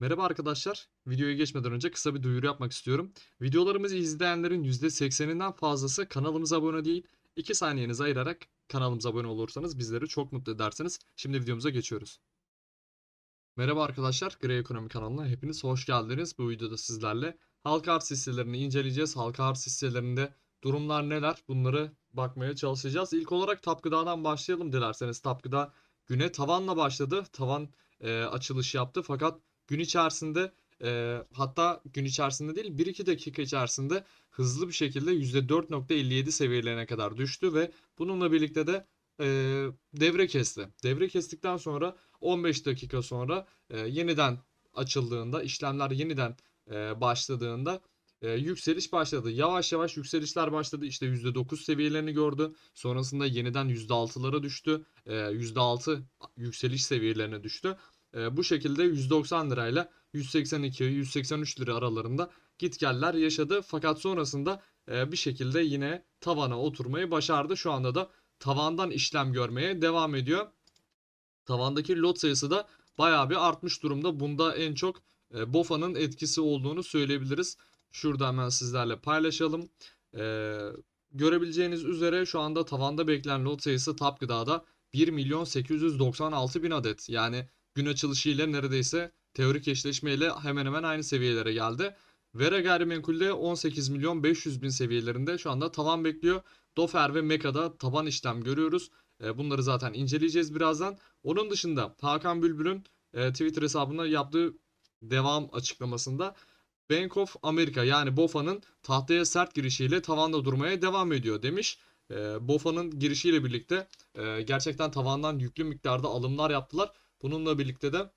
Merhaba arkadaşlar. Videoya geçmeden önce kısa bir duyuru yapmak istiyorum. Videolarımızı izleyenlerin %80'inden fazlası kanalımıza abone değil. 2 saniyenizi ayırarak kanalımıza abone olursanız bizleri çok mutlu edersiniz. Şimdi videomuza geçiyoruz. Merhaba arkadaşlar. Grey Ekonomi kanalına hepiniz hoş geldiniz. Bu videoda sizlerle halka arz hisselerini inceleyeceğiz. Halka arz hisselerinde durumlar neler? Bunları bakmaya çalışacağız. İlk olarak Tap Gıda'dan başlayalım dilerseniz. Tap Gıda güne tavanla başladı. Tavan e, açılış yaptı fakat gün içerisinde e, hatta gün içerisinde değil 1-2 dakika içerisinde hızlı bir şekilde %4.57 seviyelerine kadar düştü ve bununla birlikte de e, devre kesti. Devre kestikten sonra 15 dakika sonra e, yeniden açıldığında işlemler yeniden e, başladığında e, yükseliş başladı. Yavaş yavaş yükselişler başladı. İşte %9 seviyelerini gördü. Sonrasında yeniden %6'lara düştü. E, %6 yükseliş seviyelerine düştü. E, bu şekilde 190 lirayla 182-183 lira aralarında gitgeller yaşadı. Fakat sonrasında e, bir şekilde yine tavana oturmayı başardı. Şu anda da tavandan işlem görmeye devam ediyor. Tavandaki lot sayısı da bayağı bir artmış durumda. Bunda en çok e, BOFA'nın etkisi olduğunu söyleyebiliriz. Şurada hemen sizlerle paylaşalım. E, görebileceğiniz üzere şu anda tavanda beklenen lot sayısı Tap Gıda'da 1 milyon 896 bin adet. Yani gün açılışı ile neredeyse teorik eşleşmeyle hemen hemen aynı seviyelere geldi. Vera gayrimenkulde 18 milyon 500 bin seviyelerinde şu anda tavan bekliyor. Dofer ve Meka'da taban işlem görüyoruz. E, Bunları zaten inceleyeceğiz birazdan. Onun dışında Hakan Bülbül'ün e, Twitter hesabında yaptığı devam açıklamasında Bank of America yani BOFA'nın tahtaya sert girişiyle tavanda durmaya devam ediyor demiş. E, BOFA'nın girişiyle birlikte gerçekten tavandan yüklü miktarda alımlar yaptılar. Bununla birlikte de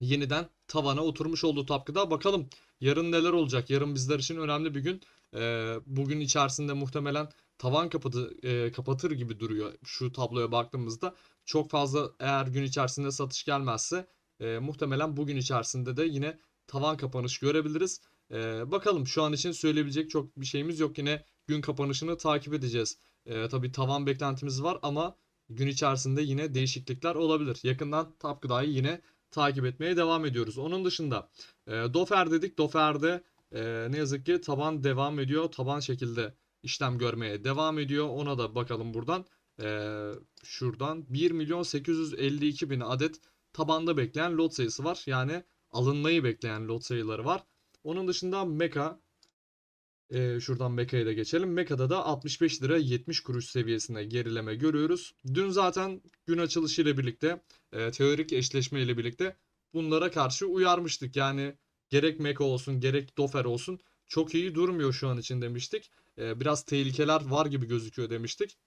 yeniden tavana oturmuş oldu Tapkı'da. Bakalım yarın neler olacak? Yarın bizler için önemli bir gün. Ee, bugün içerisinde muhtemelen tavan kapatı, e, kapatır gibi duruyor şu tabloya baktığımızda. Çok fazla eğer gün içerisinde satış gelmezse e, muhtemelen bugün içerisinde de yine tavan kapanış görebiliriz. E, bakalım şu an için söyleyebilecek çok bir şeyimiz yok. Yine gün kapanışını takip edeceğiz. E, tabii tavan beklentimiz var ama gün içerisinde yine değişiklikler olabilir. Yakından Tap yine takip etmeye devam ediyoruz. Onun dışında e, Dofer dedik. Dofer'de e, ne yazık ki taban devam ediyor. Taban şekilde işlem görmeye devam ediyor. Ona da bakalım buradan. E, şuradan 1 milyon 852 bin adet tabanda bekleyen lot sayısı var. Yani alınmayı bekleyen lot sayıları var. Onun dışında Meka ee, şuradan Meka'ya da geçelim. Meka'da da 65 lira 70 kuruş seviyesine gerileme görüyoruz. Dün zaten gün açılışı ile birlikte e, teorik eşleşme ile birlikte bunlara karşı uyarmıştık. Yani gerek Meka olsun gerek Dofer olsun çok iyi durmuyor şu an için demiştik. E, biraz tehlikeler var gibi gözüküyor demiştik.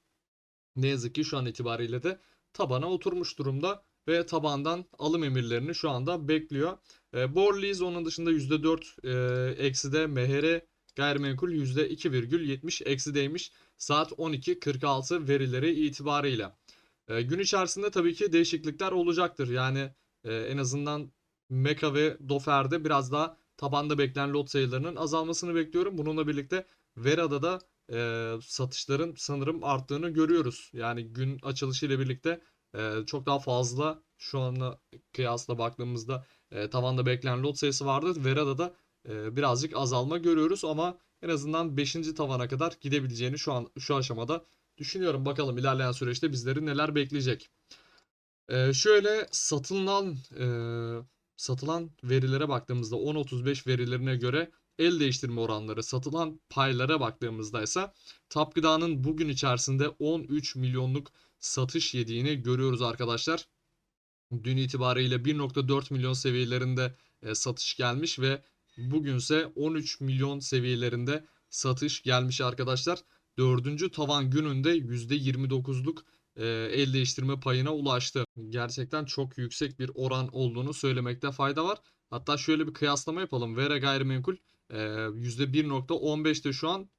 Ne yazık ki şu an itibariyle de tabana oturmuş durumda ve tabandan alım emirlerini şu anda bekliyor. E, Borlees onun dışında %4 e, ekside MHR Gayrimenkul %2,70 eksideymiş saat 12.46 verileri itibarıyla. E, gün içerisinde tabii ki değişiklikler olacaktır. Yani e, en azından Meka ve Dofer'de biraz daha tabanda beklenen lot sayılarının azalmasını bekliyorum. Bununla birlikte Vera'da da e, satışların sanırım arttığını görüyoruz. Yani gün açılışı ile birlikte e, çok daha fazla şu anla kıyasla baktığımızda e, tavanda beklenen lot sayısı vardı. Vera'da da birazcık azalma görüyoruz ama en azından 5. tavana kadar gidebileceğini şu an şu aşamada düşünüyorum. Bakalım ilerleyen süreçte bizleri neler bekleyecek. E, şöyle satılan e, satılan verilere baktığımızda 10.35 verilerine göre el değiştirme oranları satılan paylara baktığımızda ise Tap Gıda'nın bugün içerisinde 13 milyonluk satış yediğini görüyoruz arkadaşlar. Dün itibariyle 1.4 milyon seviyelerinde e, satış gelmiş ve bugünse 13 milyon seviyelerinde satış gelmiş arkadaşlar. Dördüncü tavan gününde %29'luk e, el değiştirme payına ulaştı. Gerçekten çok yüksek bir oran olduğunu söylemekte fayda var. Hatta şöyle bir kıyaslama yapalım. Vera gayrimenkul e, %1.15'te şu an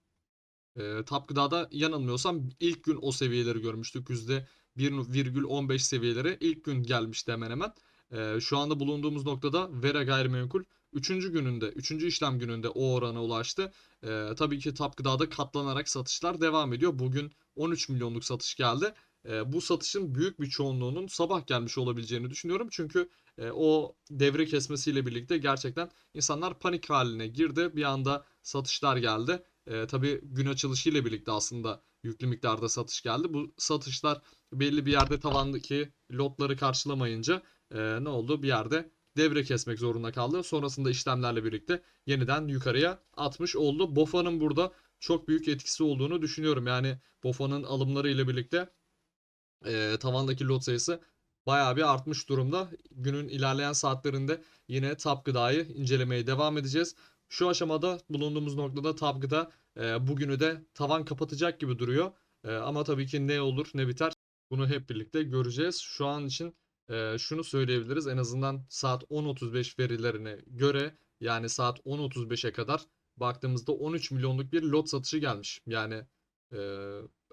e, Tap yanılmıyorsam ilk gün o seviyeleri görmüştük. %1,15 seviyeleri ilk gün gelmişti hemen hemen. E, şu anda bulunduğumuz noktada Vera gayrimenkul 3. gününde, 3. işlem gününde o orana ulaştı. E, tabii ki Tap Gıda'da katlanarak satışlar devam ediyor. Bugün 13 milyonluk satış geldi. e, bu satışın büyük bir çoğunluğunun sabah gelmiş olabileceğini düşünüyorum. Çünkü e, o devre kesmesiyle birlikte gerçekten insanlar panik haline girdi. Bir anda satışlar geldi. E, tabii gün açılışı ile birlikte aslında yüklü miktarda satış geldi. Bu satışlar belli bir yerde tavandaki lotları karşılamayınca e, ne oldu? Bir yerde devre kesmek zorunda kaldı. Sonrasında işlemlerle birlikte yeniden yukarıya atmış oldu. BOFA'nın burada çok büyük etkisi olduğunu düşünüyorum. Yani BOFA'nın alımları ile birlikte e, tavandaki lot sayısı bayağı bir artmış durumda. Günün ilerleyen saatlerinde yine Tap Gıda'yı incelemeye devam edeceğiz. Şu aşamada bulunduğumuz noktada Tap Gıda e, bugünü de tavan kapatacak gibi duruyor. E, ama tabii ki ne olur ne biter bunu hep birlikte göreceğiz. Şu an için e, şunu söyleyebiliriz. En azından saat 10.35 verilerine göre yani saat 10.35'e kadar baktığımızda 13 milyonluk bir lot satışı gelmiş. Yani e,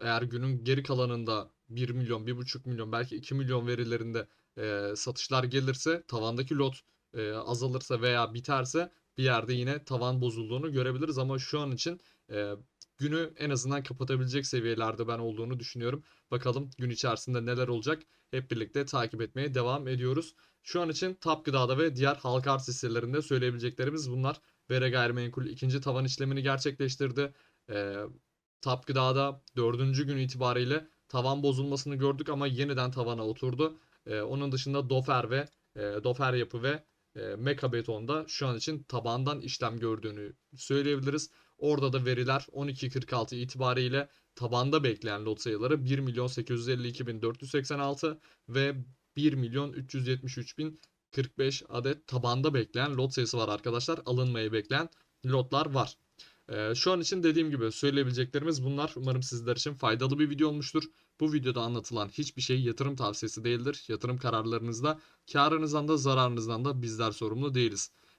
eğer günün geri kalanında 1 milyon, 1,5 milyon belki 2 milyon verilerinde e, satışlar gelirse tavandaki lot e, azalırsa veya biterse bir yerde yine tavan bozulduğunu görebiliriz ama şu an için e, günü en azından kapatabilecek seviyelerde ben olduğunu düşünüyorum. Bakalım gün içerisinde neler olacak hep birlikte takip etmeye devam ediyoruz. Şu an için Tap Gıda'da ve diğer halka arz hisselerinde söyleyebileceklerimiz bunlar. Vere Gayrimenkul ikinci tavan işlemini gerçekleştirdi. E, Tap Gıda'da dördüncü gün itibariyle tavan bozulmasını gördük ama yeniden tavana oturdu. E, onun dışında Dofer ve e, Dofer Yapı ve e, Meka Beton'da şu an için tabandan işlem gördüğünü söyleyebiliriz. Orada da veriler 12.46 itibariyle tabanda bekleyen lot sayıları 1 milyon 852.486 ve 1 milyon 373.045 adet tabanda bekleyen lot sayısı var arkadaşlar. Alınmayı bekleyen lotlar var. Ee, şu an için dediğim gibi söyleyebileceklerimiz bunlar. Umarım sizler için faydalı bir video olmuştur. Bu videoda anlatılan hiçbir şey yatırım tavsiyesi değildir. Yatırım kararlarınızda karınızdan da zararınızdan da bizler sorumlu değiliz.